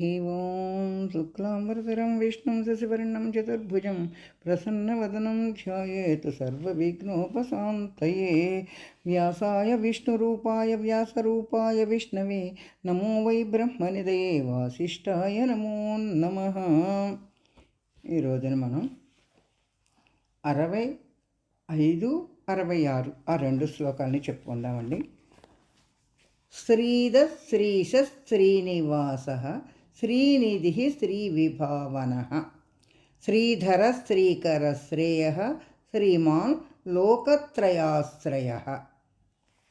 ఓం శుక్లాంబరధరం విష్ణుం శశివర్ణం చతుర్భుజం ప్రసన్నవదనం ధ్యాయేత్ సర్వవిఘ్నోపశాంతయే వ్యాసాయ విష్ణురూపాయ వ్యాసరూపాయ విష్ణవే నమో వై బ్రహ్మనిదయే వాసిష్ఠాయ నమో నమ ఈరోజున మనం అరవై ఐదు అరవై ఆరు ఆ రెండు శ్లోకాలని చెప్పుకుందామండి. శ్రీధ శ్రీశ శ్రీనివాస శ్రీనిధి శ్రీవిభావన. శ్రీధర శ్రీకర శ్రేయ శ్రీమాన్ లోకత్రయాశ్రయ.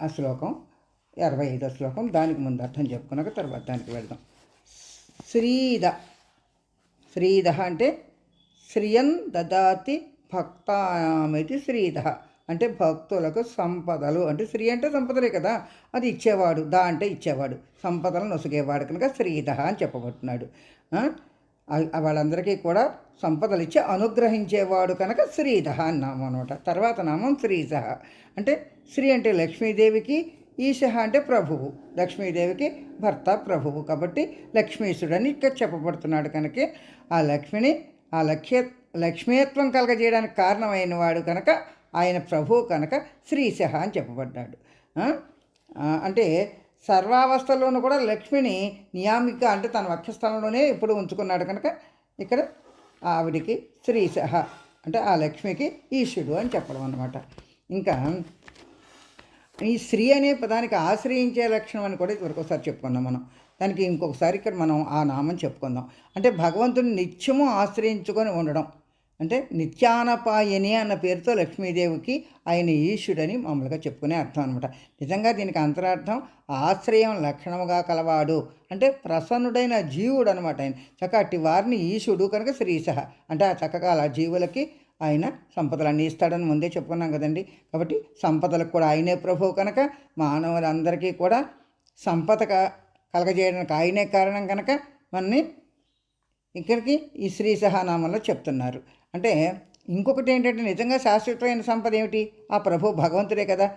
ఆ శ్లోకం ఇరవై ఐదో శ్లోకం దానికి ముందు అర్థం చెప్పుకున్నాక తర్వాత దానికి వెళ్దాం. శ్రీద శ్రీద అంటే శ్రియన్ దదాతి భక్తామితి శ్రీద అంటే భక్తులకు సంపదలు అంటే శ్రీ అంటే సంపదలే కదా. అది ఇచ్చేవాడు దా అంటే ఇచ్చేవాడు. సంపదలు నొసగేవాడు కనుక శ్రీదహ అని చెప్పబడుతున్నాడు. వాళ్ళందరికీ కూడా సంపదలు ఇచ్చి అనుగ్రహించేవాడు కనుక శ్రీధ అని అనమాట తర్వాత నామం శ్రీజ. అంటే శ్రీ అంటే లక్ష్మీదేవికి ఈశ అంటే ప్రభువు. లక్ష్మీదేవికి భర్త ప్రభువు కాబట్టి లక్ష్మీశుడని ఇక్కడ చెప్పబడుతున్నాడు కనుక. ఆ లక్ష్మిని ఆ లక్ష్య లక్ష్మీత్వం కలగజేయడానికి కారణమైన వాడు కనుక ఆయన ప్రభువు కనుక శ్రీశ అని చెప్పబడ్డాడు. అంటే సర్వావస్థలోనూ కూడా లక్ష్మిని నియామిక అంటే తన వక్షస్థలంలోనే ఎప్పుడు ఉంచుకున్నాడు కనుక ఇక్కడ ఆవిడికి శ్రీశ అంటే ఆ లక్ష్మికి ఈశుడు అని చెప్పడం అన్నమాట. ఇంకా ఈ స్త్రీ అనే పదానికి ఆశ్రయించే లక్షణం అని కూడా ఇదివరకు ఒకసారి చెప్పుకున్నాం మనం. దానికి ఇంకొకసారి ఇక్కడ మనం ఆ నామం చెప్పుకుందాం. అంటే భగవంతుని నిత్యము ఆశ్రయించుకొని ఉండడం. అంటే నిత్యానపాయని అన్న పేరుతో లక్ష్మీదేవికి ఆయన ఈశుడని మామూలుగా చెప్పుకునే అర్థం అనమాట నిజంగా దీనికి అంతరార్థం ఆశ్రయం లక్షణముగా కలవాడు. అంటే ప్రసన్నుడైన జీవుడు అనమాట ఆయన. చక్కటి వారిని ఈశుడు కనుక శ్రీశ. అంటే ఆ చక్కగా అలా జీవులకి ఆయన సంపదలన్నీ ఇస్తాడని ముందే చెప్పుకున్నాం కదండి. కాబట్టి సంపదలకు కూడా ఆయనే ప్రభువు కనుక మానవులందరికీ కూడా సంపద క- కలగజేయడానికి ఆయనే కారణం కనుక మనని ఇక్కడికి ఈ శ్రీ సహానామంలో చెప్తున్నారు. అంటే ఇంకొకటి ఏంటంటే నిజంగా శాశ్వతమైన సంపద ఏమిటి? ఆ ప్రభు భగవంతుడే కదా.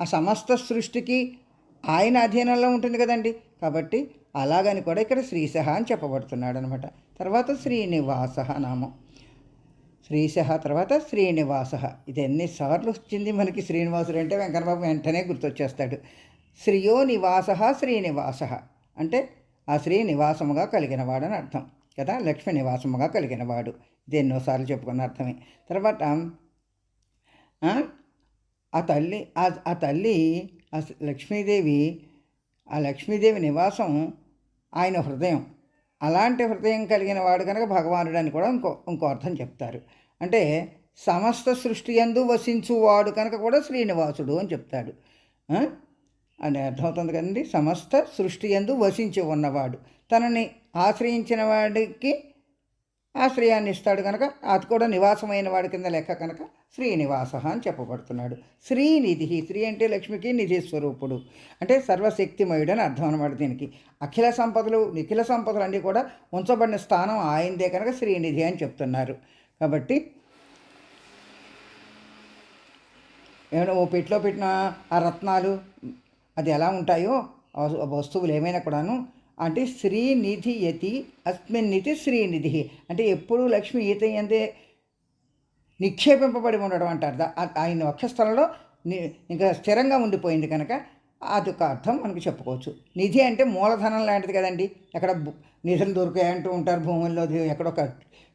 ఆ సమస్త సృష్టికి ఆయన అధీనంలో ఉంటుంది కదండి. కాబట్టి అలాగని కూడా ఇక్కడ శ్రీశహ అని చెప్పబడుతున్నాడు అనమాట తర్వాత శ్రీనివాస నామం. శ్రీశ తర్వాత శ్రీనివాస. ఇది ఎన్నిసార్లు వచ్చింది మనకి శ్రీనివాసుడు అంటే వెంకటబాబు వెంటనే గుర్తొచ్చేస్తాడు. శ్రీయో నివాస శ్రీనివాస. అంటే ఆ శ్రీనివాసముగా కలిగినవాడు అని అర్థం. కదా? లక్ష్మీ నివాసముగా కలిగినవాడు ఇది ఎన్నోసార్లు చెప్పుకున్న అర్థమే. తర్వాత ఆ, తల్లి ఆ తల్లి ఆ లక్ష్మీదేవి ఆ లక్ష్మీదేవి నివాసం ఆయన హృదయం. అలాంటి హృదయం కలిగిన వాడు కనుక భగవానుడు అని కూడా ఇంకో ఇంకో అర్థం చెప్తారు. అంటే సమస్త సృష్టి ఎందు వసించువాడు కనుక కూడా శ్రీనివాసుడు అని చెప్తాడు. అని అర్థమవుతుంది కదండి? సమస్త సృష్టి ఎందు వసించి ఉన్నవాడు. తనని ఆశ్రయించిన వాడికి ఆశ్రయాన్ని ఇస్తాడు కనుక అది కూడా నివాసమైన వాడి కింద లెక్క కనుక శ్రీనివాస అని చెప్పబడుతున్నాడు. శ్రీనిధి శ్రీ అంటే లక్ష్మికి నిధి స్వరూపుడు. అంటే సర్వశక్తిమయుడు అని అర్థం అనమాట దీనికి. అఖిల సంపదలు నిఖిల సంపదలు అన్నీ కూడా ఉంచబడిన స్థానం ఆయనదే కనుక శ్రీనిధి అని చెప్తున్నారు. కాబట్టి ఏమైనా ఓ పెట్టిలో పెట్టిన ఆ రత్నాలు అది ఎలా ఉంటాయో ఆ వస్తువులు ఏమైనా కూడాను అంటే శ్రీనిధి యతి అస్మిన్నితి శ్రీనిధి. అంటే ఎప్పుడూ లక్ష్మి ఈత ఎందే నిక్షేపింపబడి ఉండడం అంటారు. ఆయన వక్షస్థలంలో ఇంకా స్థిరంగా ఉండిపోయింది కనుక అదొక అర్థం మనకు చెప్పుకోవచ్చు. నిధి అంటే మూలధనం లాంటిది కదండి. ఎక్కడ నిధులు దొరికాయంటూ ఉంటారు. భూముల్లో ఎక్కడో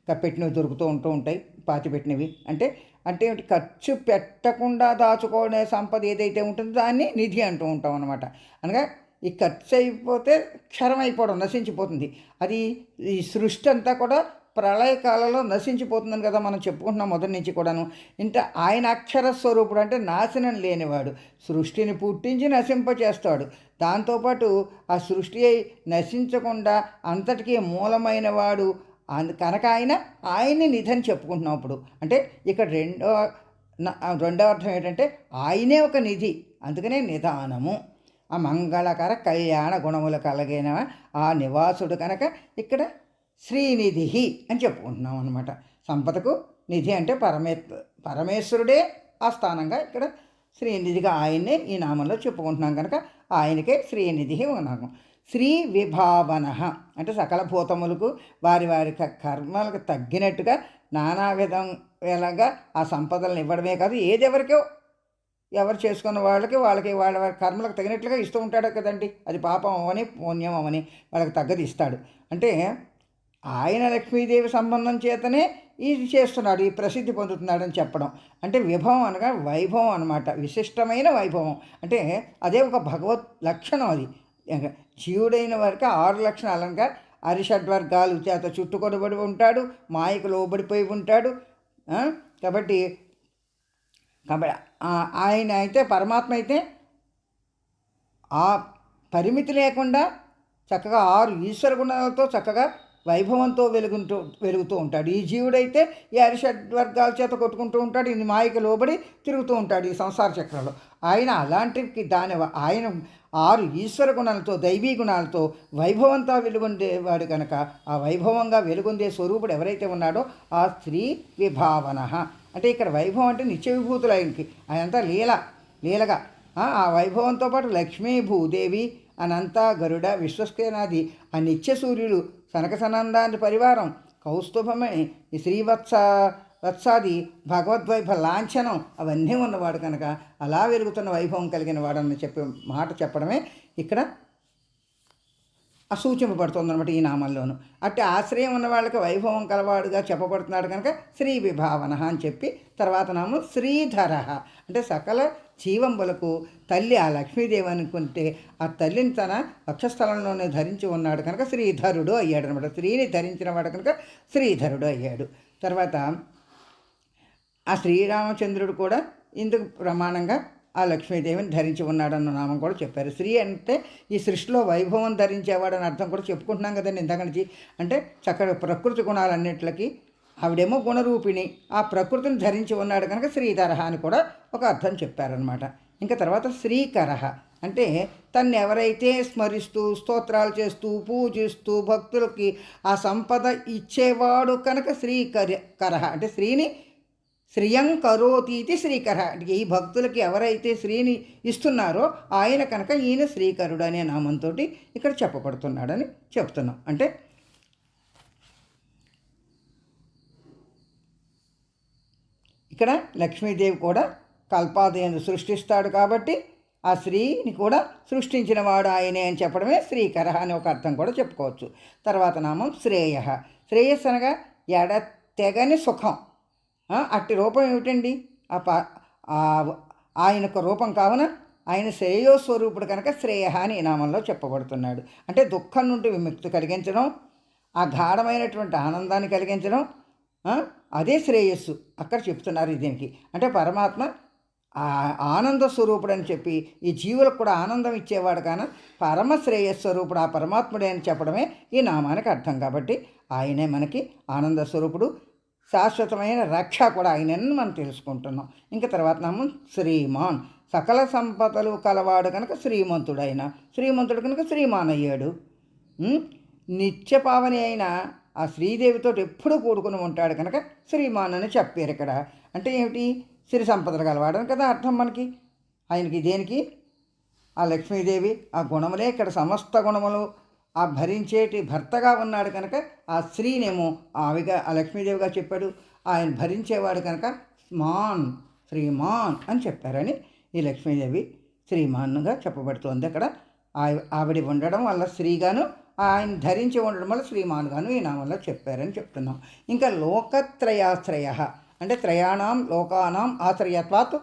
కప్పెట్టినవి దొరుకుతూ ఉంటూ ఉంటాయి. పాతి పెట్టినవి. అంటే అంటే ఖర్చు పెట్టకుండా దాచుకునే సంపద ఏదైతే ఉంటుందో దాన్ని నిధి అంటూ ఉంటాం అనమాట అనగా ఈ ఖర్చు అయిపోతే క్షరం అయిపోవడం నశించిపోతుంది. అది ఈ సృష్టి అంతా కూడా ప్రళయకాలంలో నశించిపోతుందని కదా మనం చెప్పుకుంటున్నాం మొదటి నుంచి కూడాను. ఇంత ఆయన అక్షర స్వరూపుడు అంటే నాశనం లేనివాడు. సృష్టిని పుట్టించి నశింపచేస్తాడు. దాంతోపాటు ఆ సృష్టి అయి నశించకుండా అంతటికీ మూలమైన వాడు కనుక ఆయన ఆయన్ని నిధని చెప్పుకుంటున్నాం ఇప్పుడు అంటే ఇక్కడ రెండో రెండో అర్థం ఏంటంటే ఆయనే ఒక నిధి అందుకనే నిదానము. ఆ మంగళకర కళ్యాణ గుణములు కలిగిన ఆ నివాసుడు కనుక ఇక్కడ శ్రీనిధి అని చెప్పుకుంటున్నాం అనమాట సంపదకు నిధి అంటే పరమే పరమేశ్వరుడే ఆ స్థానంగా ఇక్కడ శ్రీనిధిగా ఆయన్నే ఈ నామంలో చెప్పుకుంటున్నాం కనుక ఆయనకే శ్రీనిధి ఉన్నాము శ్రీ విభావన అంటే సకల భూతములకు వారి వారి క- కర్మలకు తగ్గినట్టుగా నానా విధం విధంగా ఆ సంపదలను ఇవ్వడమే కాదు ఏది ఎవరు చేసుకున్న వాళ్ళకి వాళ్ళకి వాళ్ళ కర్మలకు తగినట్లుగా ఇస్తూ ఉంటాడు కదండి. అది పాపం అవని పుణ్యం అవని వాళ్ళకి తగ్గది ఇస్తాడు. అంటే ఆయన లక్ష్మీదేవి సంబంధం చేతనే ఇది చేస్తున్నాడు ఈ ప్రసిద్ధి పొందుతున్నాడని చెప్పడం. అంటే విభవం అనగా వైభవం అనమాట విశిష్టమైన వైభవం. అంటే అదే ఒక భగవత్ లక్షణం అది. జీవుడైన వారికి ఆరు లక్షణాలంగా అరిషడ్వర్గాలు చేత చుట్టుకొనబడి ఉంటాడు మాయకు లోబడిపోయి ఉంటాడు కాబట్టి కాబట్టి ఆయన అయితే పరమాత్మ అయితే ఆ పరిమితి లేకుండా చక్కగా ఆరు ఈశ్వర గుణాలతో చక్కగా వైభవంతో వెలుగుంటూ వెలుగుతూ ఉంటాడు. ఈ జీవుడైతే ఈ అరిషడ్ వర్గాల చేత కొట్టుకుంటూ ఉంటాడు. ఇది మాయకి లోబడి తిరుగుతూ ఉంటాడు ఈ సంసార చక్రంలో. ఆయన అలాంటికి దాని ఆయన ఆరు ఈశ్వర గుణాలతో దైవీ గుణాలతో వైభవంతో వెలుగొందేవాడు కనుక ఆ వైభవంగా వెలుగొందే స్వరూపుడు ఎవరైతే ఉన్నాడో ఆ స్త్రీ విభావన. అంటే ఇక్కడ వైభవం అంటే నిత్య విభూతులు ఆయనకి. అదంతా లీల లీలగా. ఆ వైభవంతో పాటు లక్ష్మీ భూదేవి అనంత గరుడ విశ్వస్కేనాది ఆ నిత్య సూర్యుడు సనక సనందాని పరివారం కౌస్తుభమే ఈ శ్రీవత్స వత్సాది భగవద్వైభ లాంఛనం అవన్నీ ఉన్నవాడు కనుక అలా వెలుగుతున్న వైభవం కలిగిన వాడని చెప్పే మాట చెప్పడమే ఇక్కడ అసూచింపబడుతుంది అనమాట ఈ నామంలోను. అట్టి ఆశ్రయం ఉన్న వాళ్ళకి వైభవం కలవాడుగా చెప్పబడుతున్నాడు కనుక శ్రీ విభావన అని చెప్పి తర్వాత నామం శ్రీధర. అంటే సకల జీవంబులకు తల్లి ఆ లక్ష్మీదేవి అనుకుంటే ఆ తల్లిని తన వక్షస్థలంలోనే ధరించి ఉన్నాడు కనుక శ్రీధరుడు అయ్యాడు అనమాట స్త్రీని ధరించిన వాడు కనుక శ్రీధరుడు అయ్యాడు. తర్వాత ఆ శ్రీరామచంద్రుడు కూడా ఇందుకు ప్రమాణంగా ఆ లక్ష్మీదేవిని ధరించి ఉన్నాడన్న నామం కూడా చెప్పారు. స్త్రీ అంటే ఈ సృష్టిలో వైభవం ధరించేవాడని అర్థం కూడా చెప్పుకుంటున్నాం కదండి ఇంతక నుంచి అంటే చక్కగా ప్రకృతి గుణాలన్నింటికి ఆవిడేమో గుణరూపిణి. ఆ ప్రకృతిని ధరించి ఉన్నాడు కనుక శ్రీధర అని కూడా ఒక అర్థం చెప్పారనమాట ఇంకా తర్వాత శ్రీకరహ. అంటే తన్ని ఎవరైతే స్మరిస్తూ స్తోత్రాలు చేస్తూ పూజిస్తూ భక్తులకి ఆ సంపద ఇచ్చేవాడు కనుక శ్రీకర కరహ. అంటే శ్రీని శ్రియం కరోతీతి శ్రీకర. అంటే ఈ భక్తులకి ఎవరైతే శ్రీని ఇస్తున్నారో ఆయన కనుక ఈయన శ్రీకరుడు అనే నామంతో ఇక్కడ చెప్పబడుతున్నాడని చెప్తున్నాం. అంటే ఇక్కడ లక్ష్మీదేవి కూడా కల్పాదయందు సృష్టిస్తాడు కాబట్టి ఆ స్త్రీని కూడా సృష్టించిన వాడు ఆయనే అని చెప్పడమే శ్రీకర అని ఒక అర్థం కూడా చెప్పుకోవచ్చు. తర్వాత నామం శ్రేయ. శ్రేయస్ అనగా ఎడ తెగని సుఖం. అట్టి రూపం ఏమిటండి? ఆ ప ఆయనకు రూపం కావున ఆయన శ్రేయోస్వరూపుడు కనుక శ్రేయ అని ఈ నామంలో చెప్పబడుతున్నాడు. అంటే దుఃఖం నుండి విముక్తి కలిగించడం ఆ గాఢమైనటువంటి ఆనందాన్ని కలిగించడం అదే శ్రేయస్సు. అక్కడ చెప్తున్నారు దీనికి. అంటే పరమాత్మ ఆ ఆనంద స్వరూపుడు అని చెప్పి ఈ జీవులకు కూడా ఆనందం ఇచ్చేవాడు కాన పరమ శ్రేయస్వరూపుడు ఆ పరమాత్ముడే అని చెప్పడమే ఈ నామానికి అర్థం. కాబట్టి ఆయనే మనకి ఆనంద స్వరూపుడు శాశ్వతమైన రక్ష కూడా ఆయనని మనం తెలుసుకుంటున్నాం. ఇంకా తర్వాత నామం శ్రీమాన్. సకల సంపదలు కలవాడు కనుక శ్రీమంతుడు ఆయన శ్రీమంతుడు కనుక శ్రీమాన్ అయ్యాడు నిత్య పావని అయిన ఆ శ్రీదేవితో ఎప్పుడూ కూడుకుని ఉంటాడు కనుక శ్రీమాన్ అని చెప్పారు ఇక్కడ. అంటే ఏమిటి? సిరి సంపదలు కలవాడని కదా అర్థం మనకి. ఆయనకి దేనికి? ఆ లక్ష్మీదేవి ఆ గుణములే ఇక్కడ సమస్త గుణములు. ఆ భరించేటి భర్తగా ఉన్నాడు కనుక ఆ స్త్రీనేమో ఆవిగా ఆ లక్ష్మీదేవిగా చెప్పాడు ఆయన భరించేవాడు కనుక స్మాన్ శ్రీమాన్ అని చెప్పారని ఈ లక్ష్మీదేవి శ్రీమాన్గా చెప్పబడుతోంది అక్కడ. ఆవిడ ఉండడం వల్ల స్త్రీగాను ఆయన ధరించి ఉండడం వల్ల శ్రీమాన్గాను ఈ నామంలో చెప్పారని చెప్తున్నాం. ఇంకా లోకత్రయాశ్రయ అంటే త్రయాణం లోకానాం ఆశ్రయత్వాత్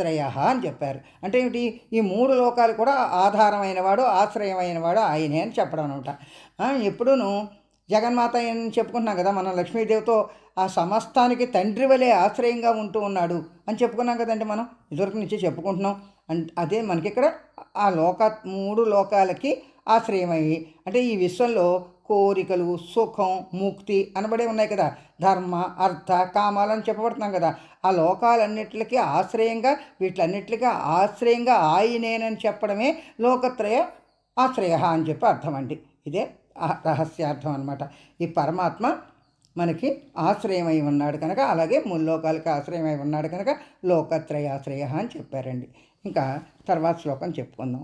లోకత్రయాశ్రయ అని చెప్పారు. అంటే ఏమిటి? ఈ మూడు లోకాలు కూడా ఆధారమైన వాడు ఆశ్రయమైన వాడు ఆయనే అని చెప్పడం అనమాట. ఎప్పుడూను జగన్మాత అని చెప్పుకుంటున్నాం కదా మనం లక్ష్మీదేవితో ఆ సమస్తానికి తండ్రి వలె ఆశ్రయంగా ఉంటూ ఉన్నాడు అని చెప్పుకున్నాం కదండి మనం. ఇదివరకు నుంచి చెప్పుకుంటున్నాం. అంటే అదే మనకి ఇక్కడ ఆ లోక మూడు లోకాలకి ఆశ్రయమయ్యి అంటే ఈ విశ్వంలో కోరికలు సుఖం ముక్తి అనబడే ఉన్నాయి కదా. ధర్మ అర్థ కామాలని చెప్పబడుతున్నాం కదా. ఆ లోకాలన్నిటికీ ఆశ్రయంగా వీటిలన్నిటికీ ఆశ్రయంగా ఆయనేనని చెప్పడమే లోకత్రయ ఆశ్రయ అని చెప్పి అర్థం అండి ఇదే రహస్యార్థం అనమాట ఈ పరమాత్మ మనకి ఆశ్రయమై ఉన్నాడు కనుక అలాగే ముల్లోకాలకి ఆశ్రయమై ఉన్నాడు కనుక లోకత్రయాశ్రయ అని చెప్పారండి. ఇంకా తర్వాత శ్లోకం చెప్పుకుందాం.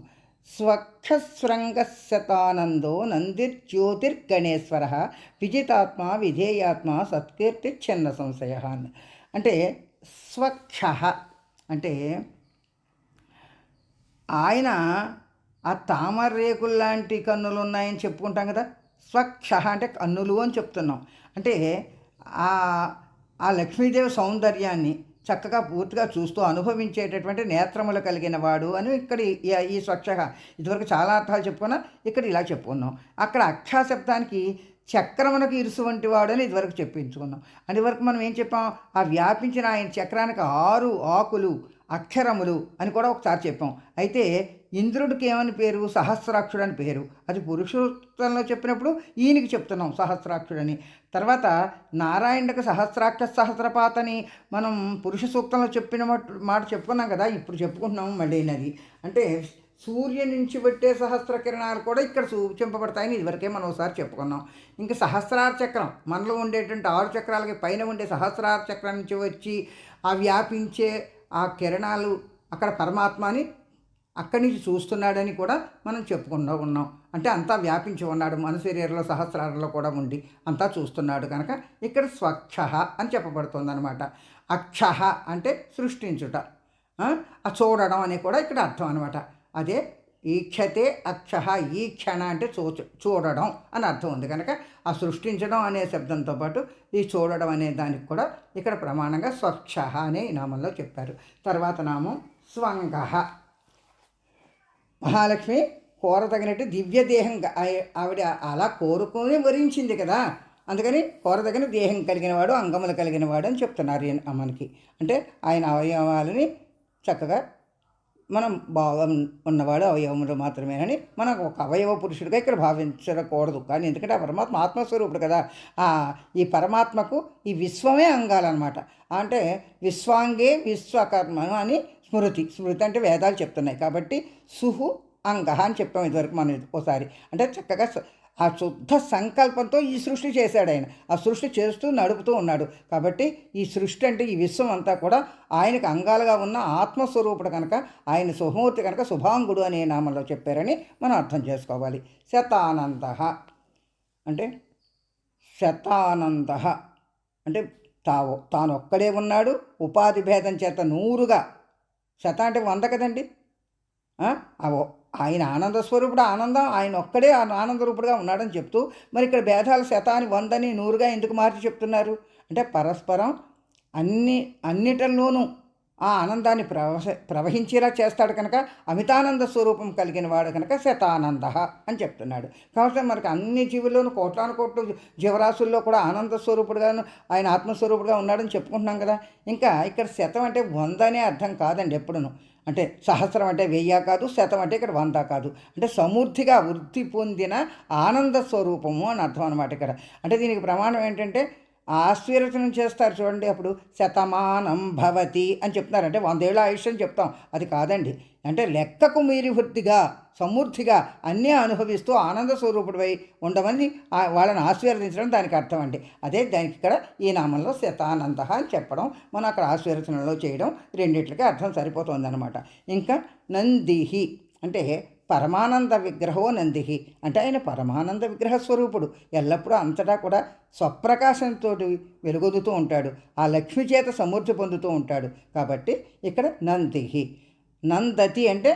స్వక్షశృంగశతానందో నందిర్జ్యోతిర్గణేశ్వర విజితాత్మ విధేయాత్మ సత్కీర్తి చిన్న సంశయ అంటే స్వక్ష అంటే ఆయన ఆ తామర రేకులు లాంటి కన్నులు ఉన్నాయని చెప్పుకుంటాం కదా. స్వక్ష అంటే కన్నులు అని చెప్తున్నాం. అంటే ఆ ఆ లక్ష్మీదేవి సౌందర్యాన్ని చక్కగా పూర్తిగా చూస్తూ అనుభవించేటటువంటి నేత్రములు కలిగిన వాడు అని ఇక్కడ ఈ- ఈ ఇదివరకు చాలా అర్థాలు చెప్పుకున్నా ఇక్కడ ఇలా చెప్పుకున్నాం. అక్కడ అక్షా శబ్దానికి చక్రమునకు ఇరుసు వంటి వాడు అని ఇదివరకు చెప్పించుకున్నాం. అని వరకు మనం ఏం చెప్పాం? ఆ వ్యాపించిన ఆయన చక్రానికి ఆరు ఆకులు అక్షరములు అని కూడా ఒకసారి చెప్పాం. అయితే ఇంద్రుడికి ఏమని పేరు? సహస్రాక్షుడు అని పేరు. అది పురుషోత్తంలో చెప్పినప్పుడు ఈయనకి చెప్తున్నాం సహస్రాక్షుడని. తర్వాత నారాయణుడికి సహస్రాక్ష సహస్రపాతని మనం పురుష సూక్తంలో చెప్పిన మాట- మాట చెప్పుకున్నాం కదా ఇప్పుడు చెప్పుకుంటున్నాము మళ్ళీ అది అంటే సూర్య నుంచి పెట్టే సహస్ర కిరణాలు కూడా ఇక్కడ సూచింపబడతాయని ఇదివరకే మనం ఒకసారి చెప్పుకున్నాం. ఇంకా సహస్రార చక్రం మనలో ఉండేటువంటి ఆరు చక్రాలకి పైన ఉండే సహస్రార చక్రం నుంచి వచ్చి ఆ వ్యాపించే ఆ కిరణాలు అక్కడ పరమాత్మని అక్కడి నుంచి చూస్తున్నాడని కూడా మనం చెప్పుకుంటూ ఉన్నాం. అంటే అంతా వ్యాపించి ఉన్నాడు. మన శరీరంలో సహస్రాలలో కూడా ఉండి అంతా చూస్తున్నాడు కనుక ఇక్కడ స్వచ్ఛ అని చెప్పబడుతుంది అనమాట అక్ష అంటే సృష్టించుట. ఆ? చూడడం అని కూడా ఇక్కడ అర్థం అనమాట అదే ఈక్షతే అక్ష ఈ క్షణ అంటే చూ చూడడం అని అర్థం ఉంది కనుక ఆ సృష్టించడం అనే శబ్దంతో పాటు ఈ చూడడం అనే దానికి కూడా ఇక్కడ ప్రమాణంగా స్వచ్ఛ అనే ఈ నామంలో చెప్పారు. తర్వాత నామం స్వంగ. మహాలక్ష్మి కోరదగినట్టు దివ్యదేహం ఆవిడ అలా కోరుకుని వరించింది కదా. అందుకని కోరదగిన దేహం కలిగిన వాడు అంగములు కలిగిన వాడు అని చెప్తున్నారు మనకి అంటే ఆయన అవయవాలని చక్కగా మనం భావం ఉన్నవాడు అవయవములు మాత్రమేనని మనం ఒక అవయవ పురుషుడిగా ఇక్కడ భావించకూడదు. కానీ ఎందుకంటే ఆ పరమాత్మ ఆత్మస్వరూపుడు కదా. ఈ పరమాత్మకు ఈ విశ్వమే అంగాలన్నమాట. అంటే విశ్వాంగే విశ్వకర్మ అని స్మృతి స్మృతి అంటే వేదాలు చెప్తున్నాయి. కాబట్టి సుహు అంగ అని చెప్పాం ఇదివరకు మనం ఒకసారి అంటే చక్కగా ఆ శుద్ధ సంకల్పంతో ఈ సృష్టి చేశాడు ఆయన. ఆ సృష్టి చేస్తూ నడుపుతూ ఉన్నాడు. కాబట్టి ఈ సృష్టి అంటే ఈ విశ్వం అంతా కూడా ఆయనకు అంగాలుగా ఉన్న ఆత్మస్వరూపుడు కనుక ఆయన సుహమూర్తి కనుక శుభాంగుడు అనే నామంలో చెప్పారని మనం అర్థం చేసుకోవాలి. శతానంద. అంటే శతానంద. అంటే తావు తాను ఒక్కడే ఉన్నాడు. ఉపాధి భేదం చేత నూరుగా శత అంటే వంద కదండి? అవో ఆయన ఆనంద స్వరూపుడు ఆనందం ఆయన ఒక్కడే ఆనందరూపుడుగా ఆనంద రూపుడుగా ఉన్నాడని చెప్తూ మరి ఇక్కడ భేదాలు శతాన్ని వందని నూరుగా ఎందుకు మార్చి చెప్తున్నారు? అంటే పరస్పరం అన్ని అన్నిటిలోనూ ఆ ఆనందాన్ని ప్రవహ ప్రవహించేలా చేస్తాడు కనుక అమితానంద స్వరూపం కలిగిన వాడు కనుక శతానంద అని చెప్తున్నాడు. కాబట్టి మనకు అన్ని జీవుల్లోనూ కోట్లాను కోట్లు జీవరాశుల్లో కూడా ఆనంద స్వరూపుడుగాను ఆయన ఆత్మస్వరూపుడుగా ఉన్నాడని చెప్పుకుంటున్నాం కదా. ఇంకా ఇక్కడ శతం అంటే వంద అనే అర్థం కాదండి ఎప్పుడును. అంటే సహస్రం అంటే వెయ్య కాదు శతం అంటే ఇక్కడ వంద కాదు. అంటే సమృద్ధిగా వృద్ధి పొందిన ఆనంద స్వరూపము అని అర్థం అనమాట ఇక్కడ. అంటే దీనికి ప్రమాణం ఏంటంటే ఆశీర్వచనం చేస్తారు చూడండి అప్పుడు శతమానం భవతి అని చెప్తున్నారు. అంటే వందేళ్ళ ఆయుష్ అని చెప్తాం. అది కాదండి. అంటే లెక్కకు మీరి వృద్ధిగా సమృద్ధిగా అన్నీ అనుభవిస్తూ ఆనంద స్వరూపుడివై ఉండమని వాళ్ళని ఆశీర్వదించడం దానికి అర్థం అండి. అదే దానికి ఇక్కడ ఈ నామంలో శతానంద అని చెప్పడం మనం అక్కడ ఆశీర్వచనంలో చేయడం రెండిట్లకి అర్థం సరిపోతుందన్నమాట. ఇంకా నందిహి అంటే పరమానంద విగ్రహో నందిహి అంటే ఆయన పరమానంద విగ్రహ స్వరూపుడు. ఎల్లప్పుడూ అంతటా కూడా స్వప్రకాశంతో వెలుగొందుతూ ఉంటాడు. ఆ లక్ష్మి చేత సమృద్ధి పొందుతూ ఉంటాడు. కాబట్టి ఇక్కడ నందిహి నందతి అంటే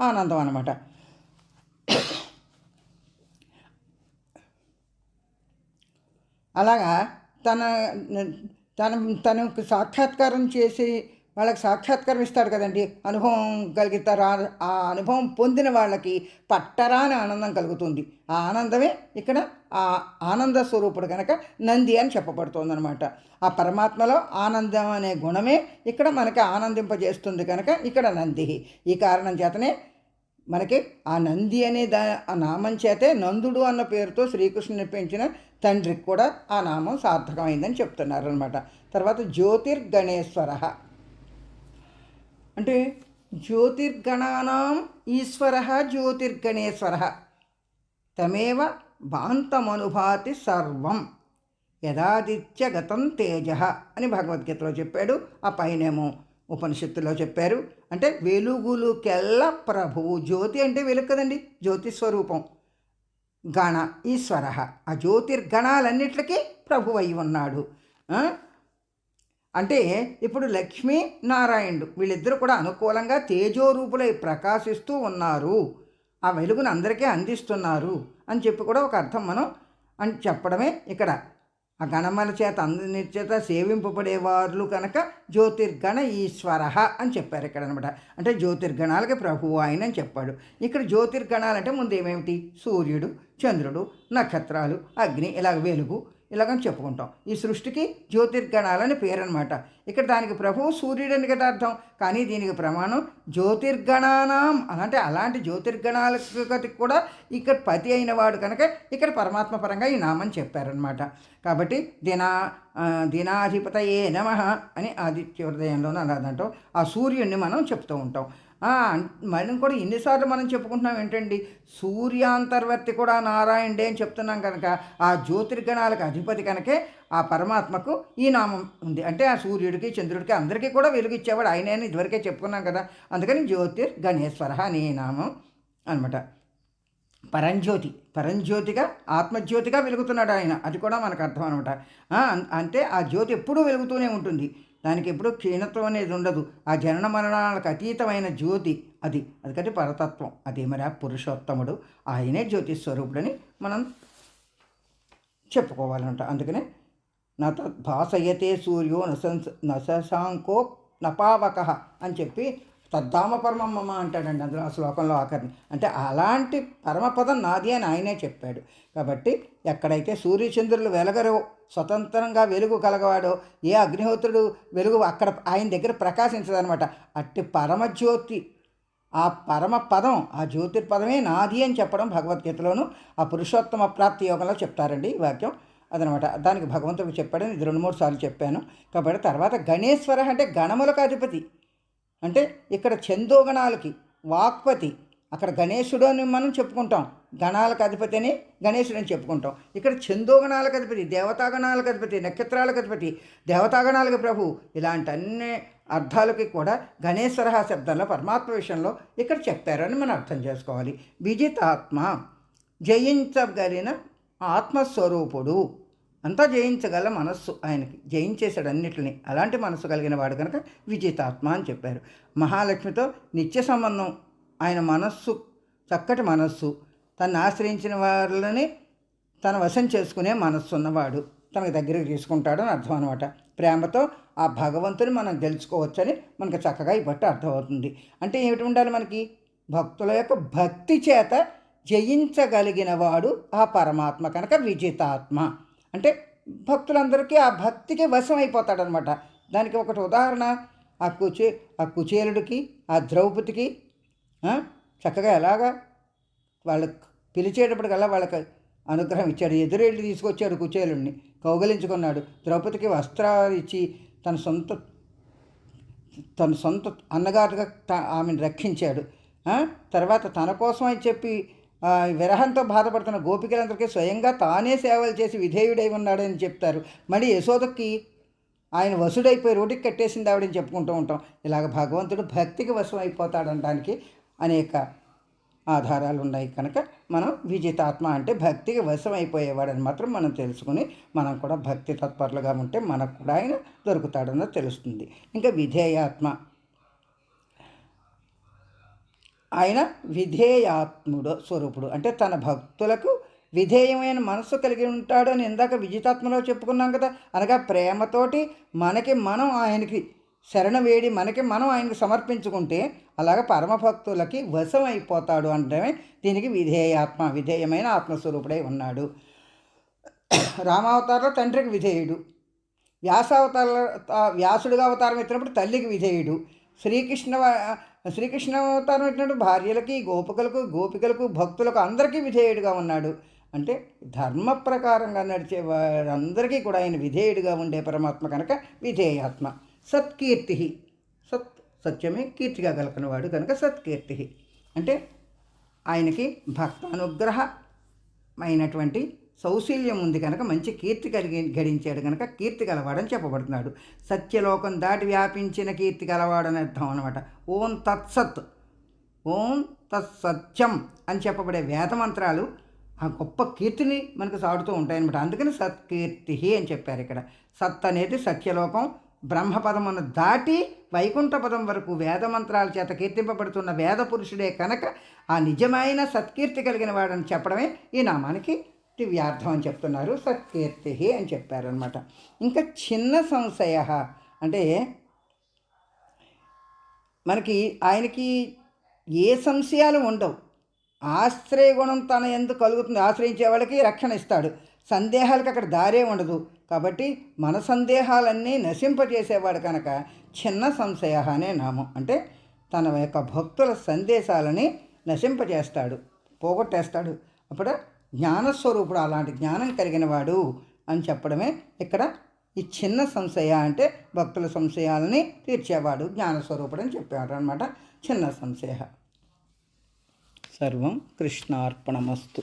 ఆనందం అన్నమాట. అలాగా తన తన తనకు సాక్షాత్కారం చేసి వాళ్ళకి సాక్షాత్కారం ఇస్తాడు కదండి. అనుభవం కలిగితారు ఆ- ఆ అనుభవం పొందిన వాళ్ళకి పట్టరాని ఆనందం కలుగుతుంది. ఆ ఆనందమే ఇక్కడ ఆ ఆనంద స్వరూపుడు కనుక నంది అని చెప్పబడుతుంది అనమాట ఆ పరమాత్మలో ఆనందం అనే గుణమే ఇక్కడ మనకి ఆనందింపజేస్తుంది కనుక ఇక్కడ నంది. ఈ కారణం చేతనే మనకి ఆ నంది అనే దా ఆ నామం చేతే నందుడు అన్న పేరుతో శ్రీకృష్ణుని పెంచిన తండ్రికి కూడా ఆ నామం సార్థకమైందని చెప్తున్నారు అనమాట తర్వాత జ్యోతిర్గణేశ్వర. అంటే జ్యోతిర్గణానాం ఈశ్వర జ్యోతిర్గణేశ్వర. తమేవ భాంతమనుభాతి సర్వం యథాదిత్యగతం తేజ అని భగవద్గీతలో చెప్పాడు. ఆ పైనేమో ఉపనిషత్తులో చెప్పారు. అంటే వెలుగులుకెల్ల ప్రభువు. జ్యోతి అంటే వెలుగు కదండి. జ్యోతి స్వరూపం. గణ ఈశ్వర. ఆ జ్యోతిర్గణాలన్నిటికీ ప్రభు అయి ఉన్నాడు అంటే ఇప్పుడు లక్ష్మీ నారాయణుడు వీళ్ళిద్దరూ కూడా అనుకూలంగా తేజోరూపులై ప్రకాశిస్తూ ఉన్నారు. ఆ వెలుగును అందరికీ అందిస్తున్నారు అని చెప్పి కూడా ఒక అర్థం మనం అని చెప్పడమే ఇక్కడ. ఆ గణమల చేత అందరి చేత సేవింపబడేవారు కనుక జ్యోతిర్గణ ఈశ్వర అని చెప్పారు ఇక్కడ అనమాట అంటే జ్యోతిర్గణాలకి ప్రభువు ఆయన అని చెప్పాడు. ఇక్కడ జ్యోతిర్గణాలంటే ముందు ఏమేమిటి? సూర్యుడు చంద్రుడు నక్షత్రాలు అగ్ని ఇలాగ వెలుగు ఇలాగని చెప్పుకుంటాం. ఈ సృష్టికి జ్యోతిర్గణాలని పేరు అనమాట ఇక్కడ దానికి ప్రభువు సూర్యుడని కదా అర్థం. కానీ దీనికి ప్రమాణం జ్యోతిర్గణానాం అంటే అలాంటి జ్యోతిర్గణాలకి కూడా ఇక్కడ పతి అయిన వాడు కనుక ఇక్కడ పరమాత్మ పరంగా ఈ నామని చెప్పారనమాట కాబట్టి దినా దినాధిపత దినాధిపతయే నమ అని ఆదిత్య హృదయంలోనూ అలాదంటాం ఆ సూర్యుడిని మనం చెప్తూ ఉంటాం. మళ్ళీ మనం కూడా ఎన్నిసార్లు మనం చెప్పుకుంటున్నాం ఏంటండి? సూర్యాంతర్వర్తి కూడా నారాయణుడే అని చెప్తున్నాం కనుక ఆ జ్యోతిర్గణాలకు అధిపతి కనుకే ఆ పరమాత్మకు ఈ నామం ఉంది. అంటే ఆ సూర్యుడికి చంద్రుడికి అందరికీ కూడా వెలుగిచ్చేవాడు. ఆయనే అని ఇదివరకే చెప్పుకున్నాం కదా. అందుకని జ్యోతిర్ గణేశ్వర ఈ నామం అనమాట పరంజ్యోతి పరంజ్యోతిగా ఆత్మజ్యోతిగా వెలుగుతున్నాడు ఆయన. అది కూడా మనకు అర్థం అనమాట అంటే ఆ జ్యోతి ఎప్పుడూ వెలుగుతూనే ఉంటుంది. దానికి ఎప్పుడూ క్షీణత్వం అనేది ఉండదు. ఆ జనన మరణాలకు అతీతమైన జ్యోతి అది. అందుకని పరతత్వం. అది మరి ఆ పురుషోత్తముడు ఆయనే జ్యోతి స్వరూపుడని మనం చెప్పుకోవాలంట. అందుకనే నత భాసయతే సూర్యో నసంస నశశాంకో నపావక అని చెప్పి తద్దామ పరమమ్మ అంటాడండి అందులో ఆ శ్లోకంలో ఆఖరిని. అంటే అలాంటి పరమపదం నాది అని ఆయనే చెప్పాడు. కాబట్టి ఎక్కడైతే సూర్యచంద్రులు వెలగరో స్వతంత్రంగా వెలుగు కలగవాడో. ఏ అగ్నిహోత్రుడు వెలుగు అక్కడ ఆయన దగ్గర ప్రకాశించదనమాట. అట్టి పరమజ్యోతి ఆ పరమ పదం ఆ జ్యోతిర్పదమే నాది అని చెప్పడం భగవద్గీతలోను ఆ పురుషోత్తమ ప్రాప్తి యోగంలో చెప్తారండి ఈ వాక్యం. అదనమాట. దానికి భగవంతుడు చెప్పాడని ఇది రెండు మూడు సార్లు చెప్పాను. కాబట్టి తర్వాత గణేశ్వర అంటే గణములకు అధిపతి. అంటే ఇక్కడ చందోగణాలకి వాక్పతి. అక్కడ గణేశుడు అని మనం చెప్పుకుంటాం. గణాలకు అధిపతి అని గణేశుడు అని చెప్పుకుంటాం. ఇక్కడ చందోగణాలకు అధిపతి దేవతాగణాలకు అధిపతి నక్షత్రాలకు అధిపతి దేవతాగణాలకు ప్రభు ఇలాంటి అన్ని అర్థాలకి కూడా గణేశ్వర శబ్దంలో పరమాత్మ విషయంలో ఇక్కడ చెప్పారని మనం అర్థం చేసుకోవాలి. విజితాత్మ జయించగలిగిన ఆత్మస్వరూపుడు. అంతా జయించగల మనస్సు ఆయనకి జయించేశాడు అన్నిటిని. అలాంటి మనస్సు కలిగిన వాడు కనుక విజితాత్మ అని చెప్పారు. మహాలక్ష్మితో నిత్య సంబంధం ఆయన మనస్సు చక్కటి మనస్సు తను ఆశ్రయించిన వాళ్ళని తన వశం చేసుకునే మనస్సు ఉన్నవాడు. తనకు దగ్గరికి తీసుకుంటాడు అని అర్థం అనమాట ప్రేమతో ఆ భగవంతుని మనం తెలుసుకోవచ్చని మనకు చక్కగా ఇప్పటి అర్థమవుతుంది. అంటే ఏమిటి ఉండాలి మనకి? భక్తుల యొక్క భక్తి చేత జయించగలిగిన వాడు ఆ పరమాత్మ కనుక విజితాత్మ. అంటే భక్తులందరికీ ఆ భక్తికి వశం అయిపోతాడనమాట దానికి ఒకటి ఉదాహరణ. ఆ కుచే ఆ కుచేలుడికి ఆ ద్రౌపదికి చక్కగా ఎలాగా వాళ్ళకు పిలిచేటప్పటికల్లా వాళ్ళకి అనుగ్రహం ఇచ్చాడు. ఎదురెళ్ళి తీసుకొచ్చాడు కుచేలుణ్ణి. కౌగలించుకున్నాడు. ద్రౌపదికి వస్త్రాలు ఇచ్చి తన సొంత తన సొంత అన్నగారుగా త- ఆమెను రక్షించాడు. తర్వాత తన కోసమని అని చెప్పి విరహంతో బాధపడుతున్న గోపికలందరికీ స్వయంగా తానే సేవలు చేసి విధేయుడై ఉన్నాడని చెప్తారు. మళ్ళీ యశోదకి ఆయన వసుడైపోయి రోడ్డుకి కట్టేసింది ఆవిడని చెప్పుకుంటూ ఉంటాం. ఇలాగ భగవంతుడు భక్తికి వశం అయిపోతాడనడానికి అనేక ఆధారాలు ఉన్నాయి కనుక మనం విజితాత్మ అంటే భక్తికి వశం అయిపోయేవాడని మాత్రం మనం తెలుసుకుని మనం కూడా భక్తి తత్పరులుగా ఉంటే మనకు కూడా ఆయన దొరుకుతాడన్నది తెలుస్తుంది. ఇంకా విధేయాత్మ. ఆయన విధేయాత్ముడు స్వరూపుడు. అంటే తన భక్తులకు విధేయమైన మనస్సు కలిగి ఉంటాడని ఇందాక విజితాత్మలో చెప్పుకున్నాం కదా. అనగా ప్రేమతోటి మనకి మనం ఆయనకి శరణ వేడి మనకి మనం ఆయనకు సమర్పించుకుంటే అలాగ పరమభక్తులకి వశం అయిపోతాడు అనడమే దీనికి విధేయాత్మ విధేయమైన ఆత్మస్వరూపుడై ఉన్నాడు. రామావతారంలో తండ్రికి విధేయుడు. వ్యాసావతార వ్యాసుడిగా అవతారం ఎత్తినప్పుడు తల్లికి విధేయుడు. శ్రీకృష్ణ శ్రీకృష్ణ అవతారం ఎత్తినప్పుడు భార్యలకి గోపికలకు గోపికలకు భక్తులకు అందరికీ విధేయుడిగా ఉన్నాడు. అంటే ధర్మ ప్రకారంగా నడిచే వారందరికీ కూడా ఆయన విధేయుడిగా ఉండే పరమాత్మ కనుక విధేయాత్మ. సత్కీర్తి సత్ సత్యమే కీర్తిగా కలకనవాడు కనుక సత్కీర్తి అంటే ఆయనకి భక్తానుగ్రహమైనటువంటి సౌశీల్యం ఉంది కనుక మంచి కీర్తి కలిగి గడించాడు కనుక కీర్తి గలవాడని చెప్పబడుతున్నాడు. సత్యలోకం దాటి వ్యాపించిన కీర్తి గలవాడని అర్థం అనమాట ఓం తత్సత్ ఓం తత్సత్యం అని చెప్పబడే వేదమంత్రాలు ఆ గొప్ప కీర్తిని మనకు సాడుతూ ఉంటాయన్నమాట. అందుకని సత్కీర్తి అని చెప్పారు ఇక్కడ. సత్ అనేది సత్యలోకం బ్రహ్మపదమును దాటి వైకుంఠపదం వరకు వేదమంత్రాల చేత కీర్తింపబడుతున్న వేద పురుషుడే కనుక ఆ నిజమైన సత్కీర్తి కలిగిన వాడని చెప్పడమే ఈ నామానికి దివ్యార్థం అని చెప్తున్నారు. సత్కీర్తి అని చెప్పారనమాట ఇంకా చిన్న సంశయ. అంటే మనకి ఆయనకి ఏ సంశయాలు ఉండవు. ఆశ్రయ గుణం తన ఎందుకు కలుగుతుంది. ఆశ్రయించే వాళ్ళకి రక్షణ ఇస్తాడు. సందేహాలకు అక్కడ దారే ఉండదు. కాబట్టి మన సందేహాలన్నీ నశింపజేసేవాడు కనుక చిన్న సంశయ అనే నామం. అంటే తన యొక్క భక్తుల సందేశాలని నశింపజేస్తాడు పోగొట్టేస్తాడు. అప్పుడు జ్ఞానస్వరూపుడు అలాంటి జ్ఞానం కలిగిన వాడు అని చెప్పడమే ఇక్కడ ఈ చిన్న సంశయ అంటే భక్తుల సంశయాలని తీర్చేవాడు జ్ఞానస్వరూపుడు అని చెప్పాడు అనమాట చిన్న సంశయ. సర్వం కృష్ణార్పణమస్తు.